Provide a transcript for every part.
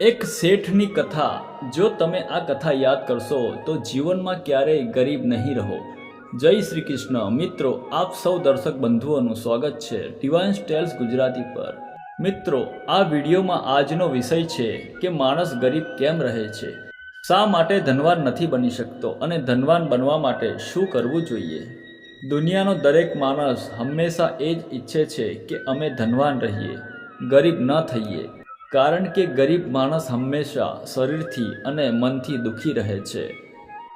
એક શેઠની કથા. જો તમે આ કથા યાદ કરશો, તો જીવનમાં ક્યારેય ગરીબ નહીં રહો. જય શ્રી કૃષ્ણ. મિત્રો, આપ સૌ દર્શક બંધુઓનું સ્વાગત છે ડિવાઇન સ્ટેલ્સ ગુજરાતી પર. મિત્રો, આ વિડીયોમાં આજનો વિષય છે કે માણસ ગરીબ કેમ રહે છે? શા માટે ધનવાન નથી બની શકતો અને ધનવાન બનવા માટે શું કરવું જોઈએ? દુનિયાનો દરેક માણસ હંમેશા એ જ ઈચ્છે છે કે અમે ધનવાન રહીએ, ગરીબ ન થઈએ. કારણ કે ગરીબ માણસ હંમેશા શરીરથી અને મનથી દુઃખી રહે છે.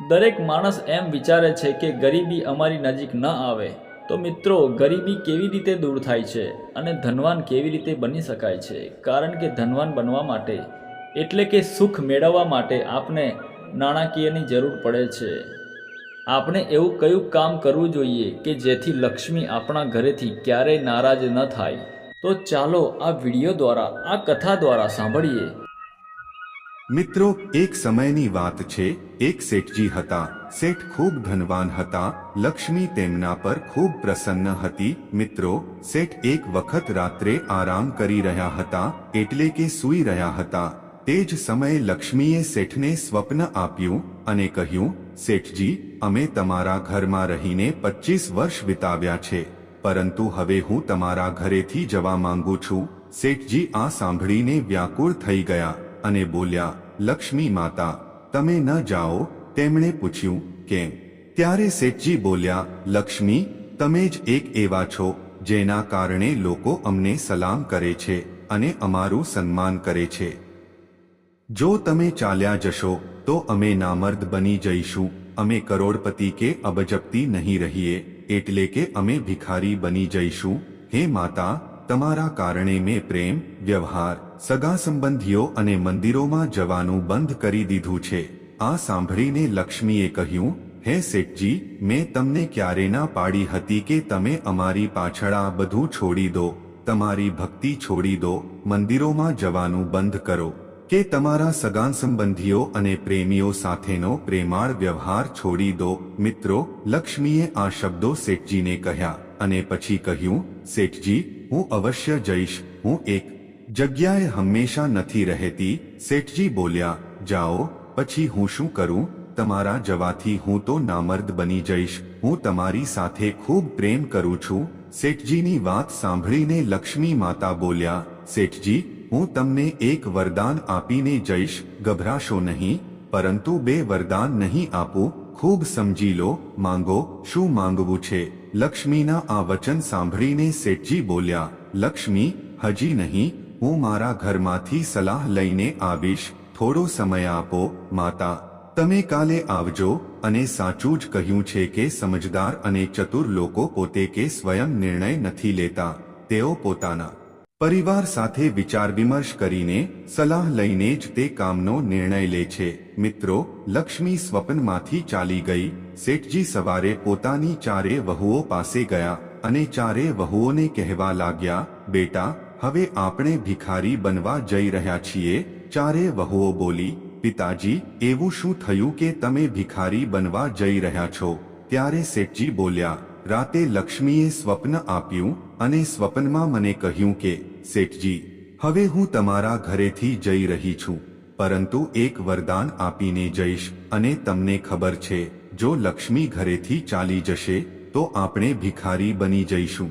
દરેક માણસ એમ વિચારે છે કે ગરીબી અમારી નજીક ન આવે, તો મિત્રો, ગરીબી કેવી રીતે દૂર થાય છે અને ધનવાન કેવી રીતે બની શકાય છે? કારણ કે ધનવાન બનવા માટે, એટલે કે સુખ મેળવવા માટે આપણે નાણાકીયની જરૂર પડે છે. આપણે એવું કયું કામ કરવું જોઈએ કે જેથી લક્ષ્મી આપણા ઘરેથી ક્યારેય નારાજ ન થાય? તો ચાલો આ વીડિયો દ્વારા, આ કથા દ્વારા સાંભળીએ. મિત્રો, એક સમયની વાત છે, એક શેઠજી હતા. શેઠ ખૂબ ધનવાન હતા, લક્ષ્મી તેમના પર ખૂબ પ્રસન્ન હતી. મિત્રો, શેઠ એક વખત રાત્રે આરામ કરી રહ્યા હતા, એટલે કે સૂઈ રહ્યા હતા. તે જ સમયે લક્ષ્મીએ શેઠને સ્વપ્ન આપ્યું અને કહ્યું, શેઠજી, અમે તમારા ઘરમાં રહીને પચીસ વર્ષ વિતાવ્યા છે. પરંતુ હવે હું તમારા ઘરેથી જવા માંગુ છું. શેઠજી આ સાંભળીને વ્યાકુળ થઈ ગયા અને બોલ્યા, લક્ષ્મી માતા, તમે ન જાઓ. તેમણે પૂછ્યું, કેમ? ત્યારે શેઠજી બોલ્યા, લક્ષ્મી, તમે જ એક એવા છો, જેના કારણે લોકો અમને સલામ કરે છે અને અમારું સન્માન કરે છે. જો તમે ચાલ્યા જશો, તો અમે નામર્દ બની જઈશું. અમે કરોડપતિ કે અબજપતિ નહીં રહીએ. એટલે કે અમે ભિખારી બની જઈશું. હે માતા, તમારા કારણે મેં પ્રેમ, વ્યવહાર સગા સંબંધીઓ અને મંદિરોમાં જવાનું બંધ કરી દીધું છે. આ સાંભળીને લક્ષ્મીએ કહ્યું, હે શેઠજી, મેં તમને ક્યારે ના પાડી હતી કે તમે અમારી પાછળ આ બધું છોડી દો. તમારી ભક્તિ છોડી દો. મંદિરોમાં જવાનું બંધ કરો. કે તમારા સગાન સંબંધીઓ અને પ્રેમીઓ સાથેનો પ્રેમાળ વ્યવહાર છોડી દો. મિત્રો, લક્ષ્મીએ આ શબ્દો શેઠજીને કહ્યા અને પછી કહ્યું, શેઠજી, હું અવશ્ય જઈશ. હું એક જગ્યાએ હંમેશા નથી રહેતી. શેઠજી બોલ્યા, જાઓ, પછી હું શું કરું? તમારા જવાથી હું તો નામર્દ બની જઈશ. હું તમારી સાથે ખૂબ પ્રેમ કરું છું. શેઠજીની વાત સાંભળીને લક્ષ્મી માતા બોલ્યા, શેઠજી હું તમને એક વરદાન આપીને જઈશ ગભરાશો નહીં પરંતુ બે વરદાન નહીં આપું ખૂબ સમજી લો માંગો શું માંગવું છે લક્ષ્મીના આ વચન સાંભળીને શેઠજી બોલ્યા લક્ષ્મી હજી નહીં હું મારા ઘરમાંથી સલાહ લઈને આવીશ થોડો સમય આપો માતા તમે કાલે આવજો અને સાચું જ કહ્યું છે કે સમજદાર અને ચતુર લોકો પોતે કે સ્વયં નિર્ણય નથી લેતા તેઓ પોતાના પરિવાર સાથે વિચાર વિમર્શ કરીને સલાહ લઈને જ તે કામનો નિર્ણય લે છે. મિત્રો, લક્ષ્મી સ્વપ્નમાંથી ચાલી ગઈ. શેઠજી સવારે પોતાની ચારે વહુઓ પાસે ગયા અને ચારે વહુઓને કહેવા લાગ્યા, બેટા, હવે આપણે ભિખારી બનવા જઈ રહ્યા છીએ. ચારે વહુઓ બોલી, પિતાજી, એવું શું થયું કે તમે ભિખારી બનવા જઈ રહ્યા છો? ત્યારે શેઠજી બોલ્યા રાતે લક્ષ્મીએ સ્વપ્ન આપ્યું અને સ્વપ્નમાં મને કહ્યું કે, શેઠજી, હવે હું તમારા ઘરેથી જઈ રહી છું, પરંતુ એક વરદાન આપીને જઈશ અને તમને ખબર છે, જો લક્ષ્મી ઘરેથી ચાલી જશે, તો આપણે ભિખારી બની જઈશું.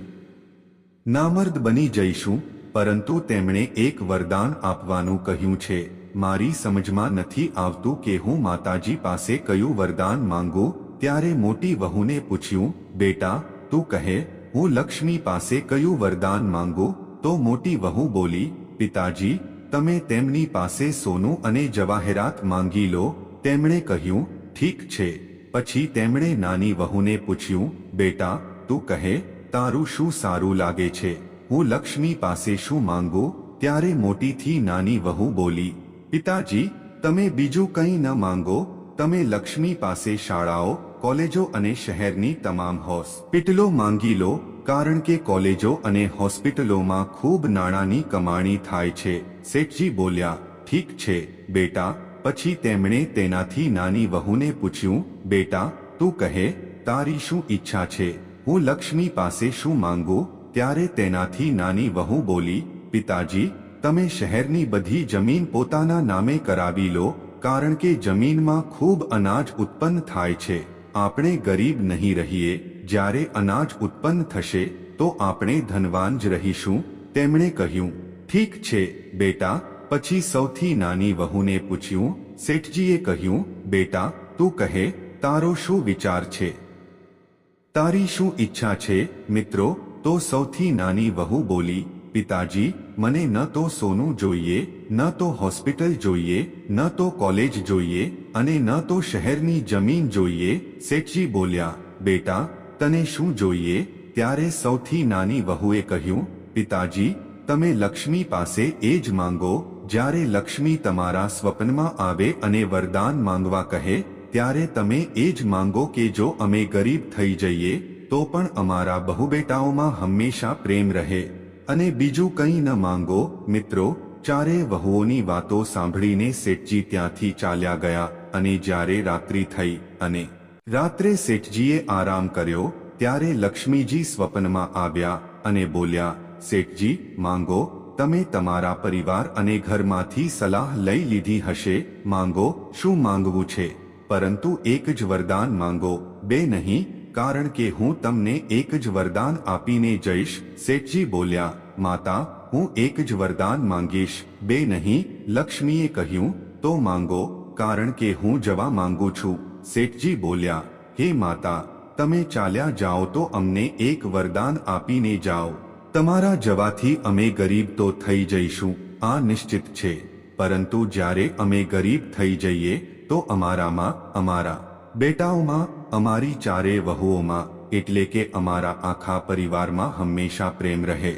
નામર્દ બની જઈશું, પરંતુ તેમણે એક વરદાન આપવાનું કહ્યું છે, મારી સમજમાં નથી આવતું કે હું માતાજી પાસે કયું વરદાન માંગુ ત્યારે મોટી વહુને પૂછ્યું, બેટા, તું કહે, હું લક્ષ્મી પાસે કયું વરદાન માંગુ? તો મોટી વહુ બોલી, પિતાજી, તમે તેમની પાસે સોનું અને જવાહેરાત માંગી લો. તેમણે કહ્યું, ઠીક છે. પછી તેમણે નાની વહુને પૂછ્યું, બેટા, તું કહે, તારું શું સારું લાગે છે? હું લક્ષ્મી પાસે શું માંગુ? ત્યારે મોટીથી નાની વહુ બોલી, પિતાજી, તમે બીજું કંઈ ન માંગો. તમે લક્ષ્મી પાસે શાળાઓ કોલેજો અને શહેરની તમામ હોસ્પિટલો માંગી લો, કારણ કે કોલેજો અને હોસ્પિટલોમાં ખૂબ નાણાંની કમાણી થાય છે. શેઠજી બોલ્યા, ઠીક છે, બેટા. પછી તેમણે તેનાથી નાની વહુને પૂછ્યું, બેટા, તું કહે, તારી શું ઈચ્છા છે? હું લક્ષ્મી પાસે શું માંગુ? ત્યારે તેનાથી નાની વહુ બોલી, પિતાજી, તમે શહેરની બધી જમીન પોતાના નામે કરાવી લો, કારણ કે જમીનમાં ખૂબ અનાજ ઉત્પન્ન થાય છે. આપણે ગરીબ નહીં રહીએ, જ્યારે અનાજ ઉત્પન્ન થશે, તો આપણે ધનવાન જ રહીશું, તેમણે કહ્યું. ઠીક છે, બેટા, પછી સૌથી નાની વહુને પૂછ્યું. શેઠજીએ કહ્યું, બેટા, તું કહે, તારો શું વિચાર છે? તારી શું ઈચ્છા છે? મિત્રો, તો સૌથી નાની વહુ બોલી પિતાજી, મને ન તો સોનું જોઈએ, ન તો હોસ્પિટલ જોઈએ, ન તો કોલેજ જોઈએ, અને ન તો શહેરની જમીન જોઈએ, શેઠજી બોલ્યા, બેટા, તને શું જોઈએ? ત્યારે સૌથી નાની વહુએ કહ્યું, પિતાજી, તમે લક્ષ્મી પાસે એ જ માંગો, જ્યારે લક્ષ્મી તમારા સ્વપ્નમાં આવે અને વરદાન માંગવા કહે, ત્યારે તમે એ જ માંગો કે જો અમે ગરીબ થઈ જઈએ, તો પણ અમારા બહુ બેટાઓમાં હંમેશા પ્રેમ રહે. અને બીજું કંઈ ન માંગો, મિત્રો, ચારે વહુઓની વાતો સાંભળીને શેઠજી ત્યાંથી ચાલ્યા ગયા અને જ્યારે રાત્રિ થઈ અને રાત્રે શેઠજીએ આરામ કર્યો, ત્યારે લક્ષ્મીજી સ્વપ્નમાં આવ્યા અને બોલ્યા, શેઠજી, માંગો, તમે તમારા પરિવાર અને ઘરમાંથી સલાહ લઈ લીધી હશે, માંગો, શું માંગવું છે? પરંતુ એક જ વરદાન માંગો, બે નહીં કારણ કે હું તમને એક જ વરદાન આપીને જઈશ શેઠજી બોલ્યા માતા હું એક જ વરદાન માંગીશ બે નહીં લક્ષ્મીએ કહ્યું તો માંગો કારણ કે હું જવા માંગુ છું શેઠજી બોલ્યા હે માતા તમે ચાલ્યા જાઓ તો અમને એક વરદાન આપીને જાઓ તમારા જવાથી અમે ગરીબ તો થઈ જઈશું આ નિશ્ચિત છે પરંતુ જ્યારે અમે ગરીબ થઈ જઈએ તો અમારામાં અમારા બેટાઓમાં અમારી ચારે વહુઓમાં, એટલે કે અમારા આખા પરિવારમાં હંમેશા પ્રેમ રહે.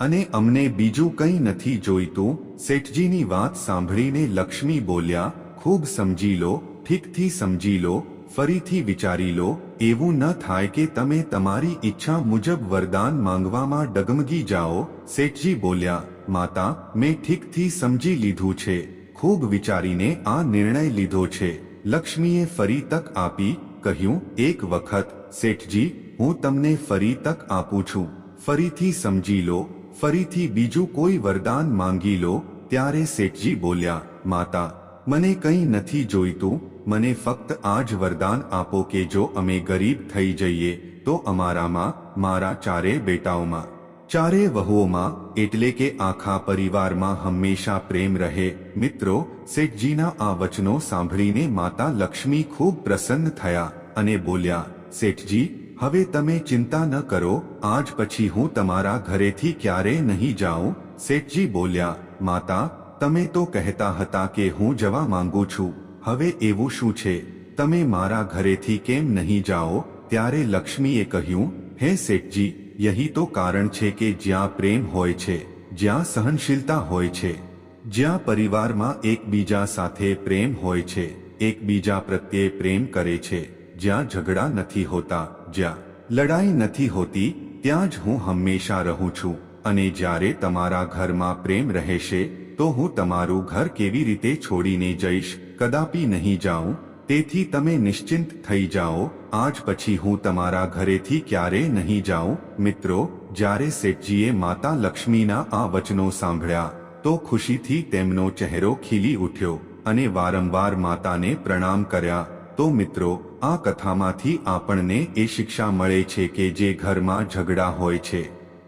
અને અમને બીજું કંઈ નથી જોઈતું, શેઠજીની વાત સાંભળીને લક્ષ્મી બોલ્યા, ખૂબ સમજી લો, ઠીકથી સમજી લો, ફરીથી વિચારી લો, એવું ન થાય કે તમે તમારી ઈચ્છા મુજબ વરદાન માંગવામાં ડગમગી જાઓ. શેઠજી બોલ્યા, માતા, મેં ઠીકથી સમજી લીધું છે. ખૂબ વિચારીને આ નિર્ણય લીધો છે. લક્ષ્મીએ ફરી તક આપી કહ્યું, એક વખત, શેઠજી, હું તમને ફરી તક આપું છું. ફરીથી સમજી લો, ફરીથી બીજું કોઈ વરદાન માંગી લો. ત્યારે શેઠજી બોલ્યા, માતા, મને કંઈ નથી જોઈતું. મને ફક્ત આ જ વરદાન આપો કે જો અમે ગરીબ થઈ જઈએ, તો અમારામાં, મારા ચારે બેટાઓમાં ચારે વહુઓમાં, એટલે કે આખા પરિવારમાં હંમેશા પ્રેમ રહે. મિત્રો, શેઠજીના આ વચનો સાંભળીને માતા લક્ષ્મી ખૂબ પ્રસન્ન થયા અને બોલ્યા, શેઠજી, હવે તમે ચિંતા ન કરો, આજ પછી હું તમારા ઘરેથી ક્યારે નહીં જાઉં? શેઠજી બોલ્યા, માતા, તમે તો કહેતા હતા કે હું જવા માંગુ છું. હવે એવું શું છે? તમે મારા ઘરેથી કેમ નહીં જાઓ? ત્યારે લક્ષ્મીએ કહ્યું, હે શેઠજી યહી તો કારણ છે કે જ્યાં પ્રેમ હોય છે, જ્યાં સહનશીલતા હોય છે, જ્યાં પરિવારમાં એકબીજા સાથે પ્રેમ હોય છે, એકબીજા પ્રત્યે પ્રેમ કરે છે, જ્યાં ઝઘડા નથી હોતા, જ્યાં લડાઈ નથી હોતી, ત્યાં જ હું હંમેશા રહું છું, અને જ્યારે તમારા ઘરમાં પ્રેમ રહેશે, તો હું તમારું ઘર કેવી રીતે છોડીને જઈશ, કદાપી નહીં જાઉં તેથી તમે નિશ્ચિંત થઈ જાઓ. આજ પછી હું તમારા ઘરેથી ક્યારે નહીં જાઉં? મિત્રો, જ્યારે શેઠજીએ માતા લક્ષ્મીના આ વચનો સાંભળ્યા, તો ખુશીથી તેમનો ચહેરો ખીલી ઉઠ્યો અને વારંવાર માતાને પ્રણામ કર્યા. તો મિત્રો, આ કથામાંથી આપણને એ શિક્ષા મળે છે કે જે ઘરમાં ઝઘડા હોય છે,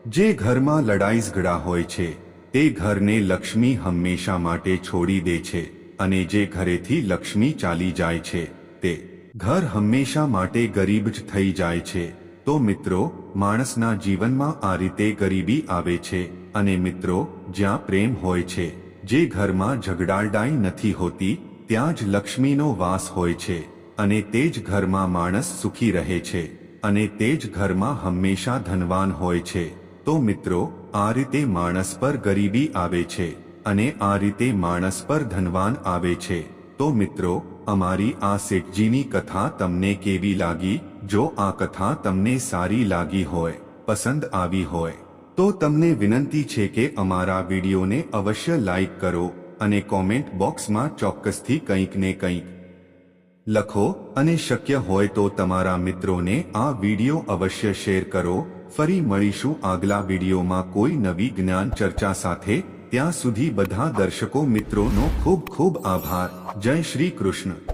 જે ઘરમાં લડાઈ ઝઘડા હોય છે, તે ઘરને લક્ષ્મી હંમેશા માટે છોડી દે છે. અને જે ઘરેથી લક્ષ્મી ચાલી જાય છે, તે ઘર હંમેશા માટે ગરીબ જ થઈ જાય છે. તો મિત્રો, માણસના જીવનમાં આ રીતે ગરીબી આવે છે અને મિત્રો, જ્યાં પ્રેમ હોય છે, જે ઘરમાં ઝઘડાલડાઈ નથી હોતી, ત્યાં જ લક્ષ્મીનો વાસ હોય છે અને તે જ ઘરમાં માણસ સુખી રહે છે અને તે જ ઘરમાં હંમેશા ધનવાન હોય છે. તો મિત્રો, આ રીતે માણસ પર ગરીબી આવે છે. અને આ રીતે માણસ પર ધનવાન આવે છે. તો મિત્રો, અમારી આ શેઠજીની કથા તમને કેવી લાગી? જો આ કથા તમને સારી લાગી હોય, પસંદ આવી હોય, તો તમને વિનંતી છે કે અમારા વિડીયોને અવશ્ય લાઈક કરો અને કોમેન્ટ બોક્સમાં ચોક્કસથી કંઈક ને કંઈક લખો અને શક્ય હોય તો તમારા મિત્રોને આ વીડિયો અવશ્ય શેર કરો. ફરી મળીશું આગલા વિડીયોમાં કોઈ નવી જ્ઞાન ચર્ચા સાથે. ત્યાં સુધી બધા દર્શકો મિત્રોનો ખૂબ ખૂબ આભાર. જય શ્રી કૃષ્ણ.